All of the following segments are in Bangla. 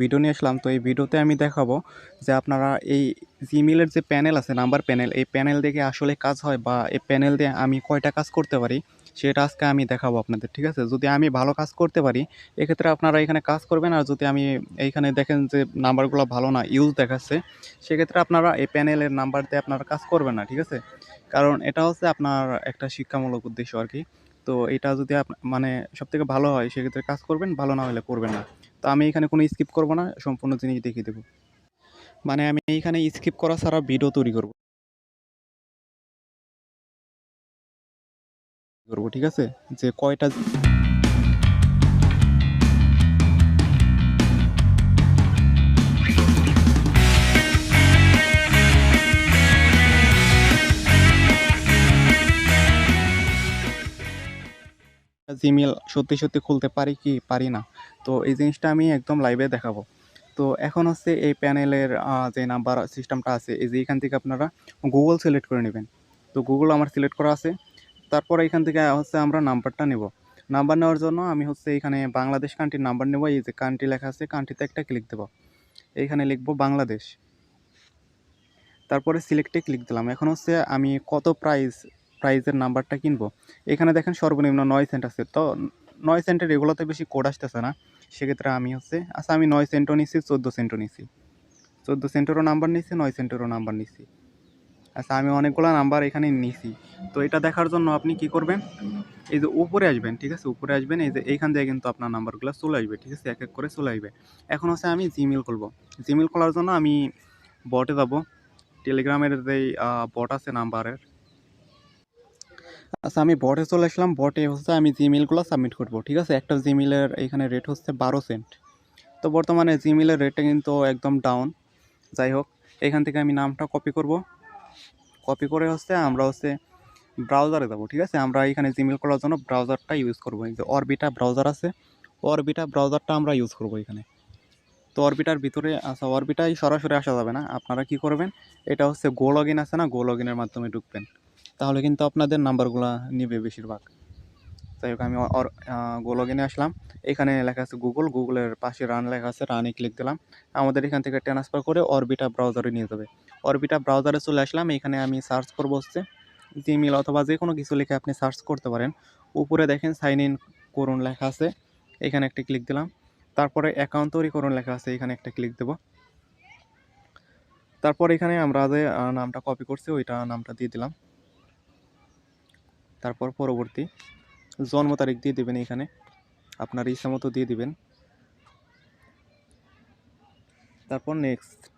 ভিডিও নিয়ে আসলাম, তো এই ভিডিওতে আমি দেখাবো যে আপনারা এই জিমেলের যে প্যানেল আছে নাম্বার প্যানেল এই প্যানেল দেখে আসলে কাজ হয় বা এই প্যানেল দিয়ে আমি কয়টা কাজ করতে পারি, সেটা আজকে আমি দেখাবো আপনাদের, ঠিক আছে? যদি আমি ভালো কাজ করতে পারি, এক্ষেত্রে আপনারা এখানে কাজ করবেন আর যদি আমি এইখানে দেখেন যে নাম্বারগুলো ভালো না ইউজ দেখাচ্ছে, সেক্ষেত্রে আপনারা এই প্যানেলের নাম্বার দিয়ে আপনারা কাজ করবেন না, ঠিক আছে? কারণ এটা হচ্ছে আপনার একটা শিক্ষামূলক উদ্দেশ্য আর কি। তো এটা যদি মানে সবথেকে ভালো হয়, সেক্ষেত্রে কাজ করবেন, ভালো না হলে করবেন না। তো আমি এখানে কোনো স্কিপ করব না, সম্পূর্ণ জিনিস দেখিয়ে দেবো। মানে আমি এইখানে স্কিপ করা ছাড়া ভিডিও তৈরি করব। করব, ঠিক আছে? যে কয়টা জিমেল সত্যি সত্যি খুলতে পারি কি পারি না। তো এই জিনিসটা আমি একদম লাইভে দেখাবো। তো এখন হচ্ছে এই প্যানেলের যে নাম্বার সিস্টেমটা আছে, এই যে এখান থেকে আপনারা গুগল সিলেক্ট করে নেবেন। তো গুগল আমার সিলেক্ট করা আছে। তারপর এখান থেকে হচ্ছে আমরা নাম্বারটা নেব। নাম্বার নেওয়ার জন্য আমি হচ্ছে এখানে বাংলাদেশ কান্ট্রির নাম্বার নেব। এই যে কান্ট্রি লেখা আছে কান্ট্রিতে একটা ক্লিক দেবো। এইখানে লিখব বাংলাদেশ। তারপরে সিলেক্টে ক্লিক দিলাম। এখন হচ্ছে আমি কত প্রাইস প্রাইজের নাম্বারটা কিনবো। এখানে দেখেন সর্বনিম্ন নয় সেন্ট আছে। তো নয় সেন্টের এগুলোতে বেশি কোড আসতেছে না। সেক্ষেত্রে আমি হচ্ছে আচ্ছা আমি নয় সেন্টও নিচ্ছি চোদ্দ সেন্টও নিচ্ছি চোদ্দ সেন্টেরও নাম্বার নিচ্ছি নয় সেন্টেরও নাম্বার নিচ্ছি আচ্ছা আমি অনেকগুলো নাম্বার এখানে নিছি। তো এটা দেখার জন্য আপনি কি করবেন? এই যে উপরে আসবেন, ঠিক আছে? উপরে আসবেন, এই যে এইখান থেকে কিন্তু আপনার নাম্বারগুলো চলে আসবে, ঠিক আছে? এক এক করে চলে আসবে। এখন হচ্ছে আমি জিমেল খুলবো। জিমেল খোলার জন্য আমি বটে যাব। টেলিগ্রামের যেই বট আছে, নাম্বারের আচ্ছা আমি বটে চলে আসলাম। বটে হচ্ছে আমি জিমেলগুলো সাবমিট করব, ঠিক আছে? একটা জিমেলের এখানে রেট হচ্ছে বারো সেন্ট তো বর্তমানে জিমেলের রেটটা কিন্তু একদম ডাউন যাই হোক, এখান থেকে আমি নামটা কপি করব। কপি করে হচ্ছে আমরা হচ্ছে ব্রাউজারে যাব, ঠিক আছে? আমরা এখানে জিমেল করার জন্য ব্রাউজারটা ইউজ করব। যে অরবিটা ব্রাউজার আছে। অরবিটা ব্রাউজারটা আমরা ইউজ করব এখানে। তো অরবিটার ভিতরে আচ্ছা অরবিটাই সরাসরি আসা যাবে না। আপনারা কি করবেন? এটা হচ্ছে গো লগ আছে না? গো লগ মাধ্যমে ঢুকবেন। তাহলে কিন্তু আপনাদের নাম্বারগুলো নেবে বেশিরভাগ। যাই হোক, আমি গো লগ ইনে আসলাম। এখানে লেখা আছে গুগল গুগলের পাশে রান লেখা আছে রানে ক্লিক দিলাম। আমাদের এখান থেকে ট্রান্সফার করে অরবিটা ব্রাউজারে নিয়ে যাবে। অরবিটা ব্রাউজারে চলে আসলাম। এখানে আমি সার্চ করব হচ্ছে জিমেল অথবা যে কোনো কিছু লিখে আপনি সার্চ করতে পারেন। উপরে দেখেন সাইন ইন করুন লেখা আছে। এখানে একটা ক্লিক দিলাম। তারপরে অ্যাকাউন্ট তৈরি করুন লেখা আছে। এখানে একটা ক্লিক দেব। তারপর এখানে আমরা যে নামটা কপি করছি, ওইটা নামটা দিয়ে দিলাম। তারপর পরবর্তী জন্ম তারিখ দিয়ে দেবেন এখানে। আপনার ইচ্ছা মতো দিয়ে দিবেন। তারপর নেক্সট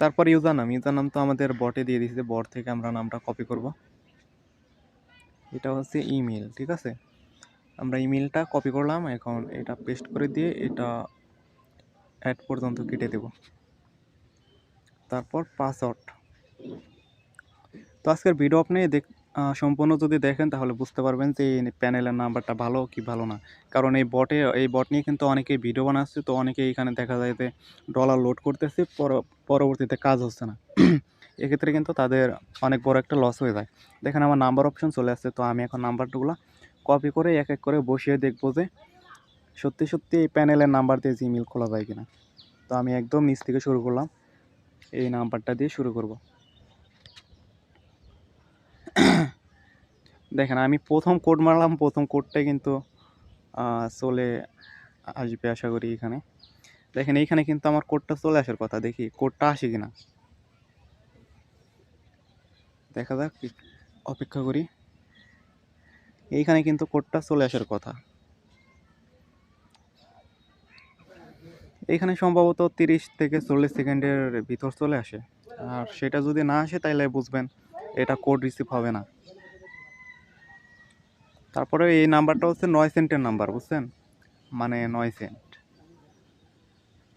তারপর ইউজার নাম ইউজার নাম তো আমাদের বটে দিয়ে দিয়েছে। বট থেকে আমরা নামটা কপি করব। এটা হচ্ছে ইমেল ঠিক আছে? আমরা ইমেলটা কপি করলাম। এখন এটা পেস্ট করে দিয়ে এটা অ্যাড পর্যন্ত কেটে দেব। তারপর পাসওয়ার্ড তো আজকের ভিডিও আপনি দেখ সম্পূর্ণ যদি দেখেন তাহলে বুঝতে পারবেন যে এই প্যানেলের নাম্বারটা ভালো কি ভালো না। কারণ এই বটে এই বট নিয়ে কিন্তু অনেকেই ভিডিও বানাচ্ছে, তো অনেকেই এখানে দেখা যায় যে ডলার লোড করতেছে পরবর্তীতে কাজ হচ্ছে না। এক্ষেত্রে কিন্তু তাদের অনেক বড় একটা লস হয়ে যায়। দেখেন আমার নাম্বার অপশন চলে আসছে, তো আমি এখন নাম্বারগুলো কপি করে এক এক করে বসিয়ে দেখব যে সত্যি সত্যি এই প্যানেলের নাম্বার দিয়ে জিমেল খোলা যায় কিনা। তো আমি একদম নিচ থেকে শুরু করলাম, এই নাম্বারটা দিয়ে শুরু করব। দেখেন, আমি প্রথম কোড মারলাম, প্রথম কোডটাই কিন্তু চলে আসবে আশা করি এখানে। দেখেন, এইখানে কিন্তু আমার কোডটা চলে আসার কথা, দেখি কোডটা আসে কিনা। দেখা যাক অপেক্ষা করি। এইখানে কিন্তু কোডটা চলে আসার কথা। এইখানে সম্ভবত তিরিশ থেকে চল্লিশ সেকেন্ডের ভিতর চলে আসে। আর সেটা যদি না আসে তাহলে বুঝবেন এটা কোড রিসিভ হবে না। তারপরে এই নাম্বারটা হচ্ছে নয় সেন্টের নাম্বার, বুঝছেন? মানে নয় সেন্ট।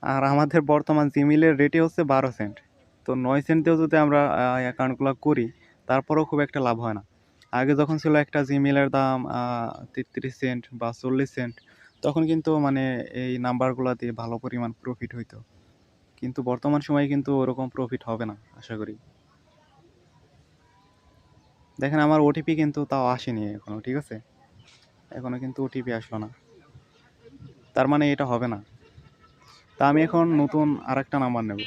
আর আমাদের বর্তমান জিমেলের রেটে হচ্ছে বারো সেন্ট। তো নয় সেন্টেও যদি আমরা অ্যাকাউন্টগুলো করি, তারপরেও খুব একটা লাভ হয় না। আগে যখন ছিল একটা জিমেলের দাম তেত্রিশ সেন্ট বা চল্লিশ সেন্ট, তখন কিন্তু মানে এই নাম্বারগুলো দিয়ে ভালো পরিমাণ প্রফিট হইতো। কিন্তু বর্তমান সময়ে কিন্তু ওরকম প্রফিট হবে না, আশা করি। দেখেন আমার ওটিপি কিন্তু তাও আসেনি এখনও ঠিক আছে? এখনও কিন্তু ওটিপি আসলো না। তার মানে এটা হবে না। তা আমি এখন নতুন আরেকটা নাম্বার নেব।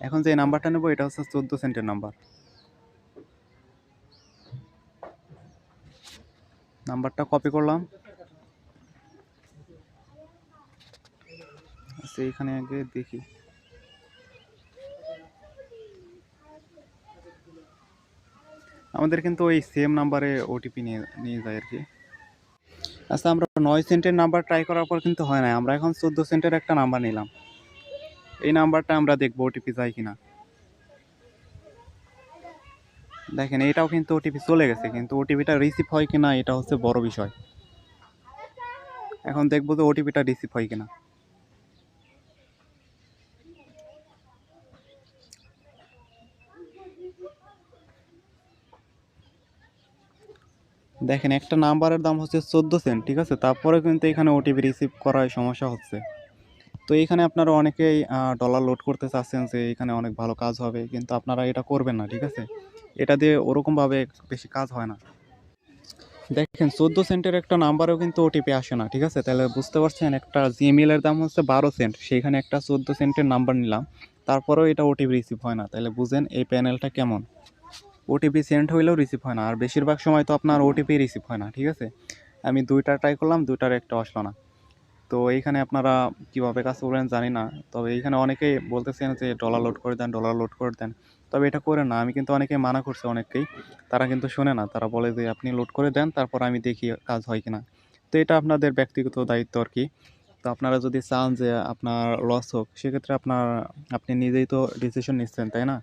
এখন যে নাম্বারটা নেব, এটা হচ্ছে চোদ্দ সেন্টের নাম্বার। নাম্বারটা কপি করলাম। আচ্ছা এইখানে আগে দেখি। আমাদের কিন্তু ওই সেম নাম্বারে ওটিপি নিয়ে নিয়ে যায় আর কি। আচ্ছা আমরা নয় সেন্টের নাম্বার ট্রাই করার পর কিন্তু হয় না আমরা এখন চোদ্দ সেন্টের একটা নাম্বার নিলাম। এই নাম্বারটা আমরা দেখব ওটিপি যায় কিনা। দেখেন, এটাও কিন্তু ওটিপি চলে গেছে, কিন্তু ওটিপিটা রিসিভ হয় কিনা, এটা হচ্ছে বড় বিষয়। এখন দেখব যে ওটিপিটা রিসিভ হয় কিনা। দেখেন, একটা নাম্বারের দাম হচ্ছে চোদ্দ সেন্ট, ঠিক আছে? তারপরে কিন্তু এখানে ওটিপি রিসিভ করায় সমস্যা হচ্ছে। তো এখানে আপনারা অনেকেই ডলার লোড করতে চাচ্ছেন যে এখানে অনেক ভালো কাজ হবে, কিন্তু আপনারা এটা করবেন না, ঠিক আছে? এটা দিয়ে ওরকমভাবে বেশি কাজ হয় না। দেখেন, চোদ্দ সেন্টের একটা নাম্বারেও কিন্তু ওটিপি আসে না, ঠিক আছে? তাহলে বুঝতে পারছেন, একটা জিমেলের দাম হচ্ছে বারো সেন্ট সেইখানে একটা চোদ্দ সেন্টের নাম্বার নিলাম, তারপরেও এটা ওটিপি রিসিভ হয় না। তাহলে বুঝেন এই প্যানেলটা কেমন। ওটিপি সেন্ড হইলেও রিসিভ হয় না। আর বেশিরভাগ সময় তো আপনার ওটিপি রিসিভ হয় না, ঠিক আছে? আমি দুইটা ট্রাই করলাম, দুইটার একটা আসলো না। তো এইখানে আপনারা কীভাবে কাজ করবেন জানি না। তবে এইখানে অনেকেই বলতেছেন যে ডলার লোড করে দেন ডলার লোড করে দেন। তবে এটা করে না। আমি কিন্তু অনেকে মানা করছে অনেককেই। তারা কিন্তু শোনে না। তারা বলে যে আপনি লোড করে দেন, তারপর আমি দেখি কাজ হয় কিনা। তো এটা আপনাদের ব্যক্তিগত দায়িত্ব আর কি। তো আপনারা যদি চান যে আপনার লস হোক, সেক্ষেত্রে আপনার, আপনি নিজেই তো ডিসিশন নিচ্ছেন, তাই না?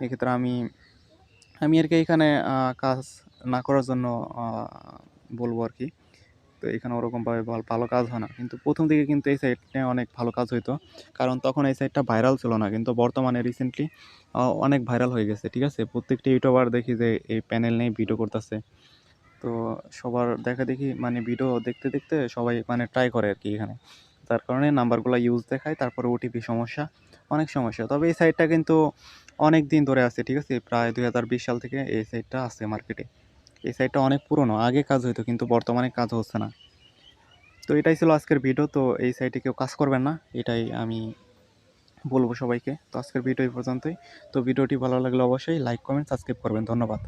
এক্ষেত্রে আমি আমি আর কি এখানে কাজ না করার জন্য বলব আর কি। তো এখানে ওরকমভাবে ভালো কাজ হয় না। কিন্তু প্রথম দিকে কিন্তু এই সাইডটা অনেক ভালো কাজ হইতো। কারণ তখন এই সাইডটা ভাইরাল ছিল না। কিন্তু বর্তমানে রিসেন্টলি অনেক ভাইরাল হয়ে গেছে, ঠিক আছে? প্রত্যেকটি ইউটিউবার দেখি যে এই প্যানেল নিয়ে ভিডিও করতেছে। তো সবার দেখা দেখি মানে ভিডিও দেখতে দেখতে সবাই মানে ট্রাই করে আর কি এখানে। তার কারণে নাম্বারগুলো ইউজ দেখায়, তারপরে ওটিপি সমস্যা, অনেক সমস্যা। তবে এই সাইটটা কিন্তু অনেক দিন ধরে আছে, ঠিক আছে? প্রায় দুই হাজার বিশ সাল থেকে এই সাইডটা আছে মার্কেটে এই সাইডটা অনেক পুরনো, আগে কাজ হইতো, কিন্তু বর্তমানে কাজ হচ্ছে না। তো এটাই ছিল আজকের ভিডিও তো এই সাইটে কেউ কাজ করবেন না, এটাই আমি বলব সবাইকে। তো আজকের ভিডিও এই পর্যন্তই। তো ভিডিওটি ভালো লাগলে অবশ্যই লাইক কমেন্ট সাবস্ক্রাইব করবেন। ধন্যবাদ।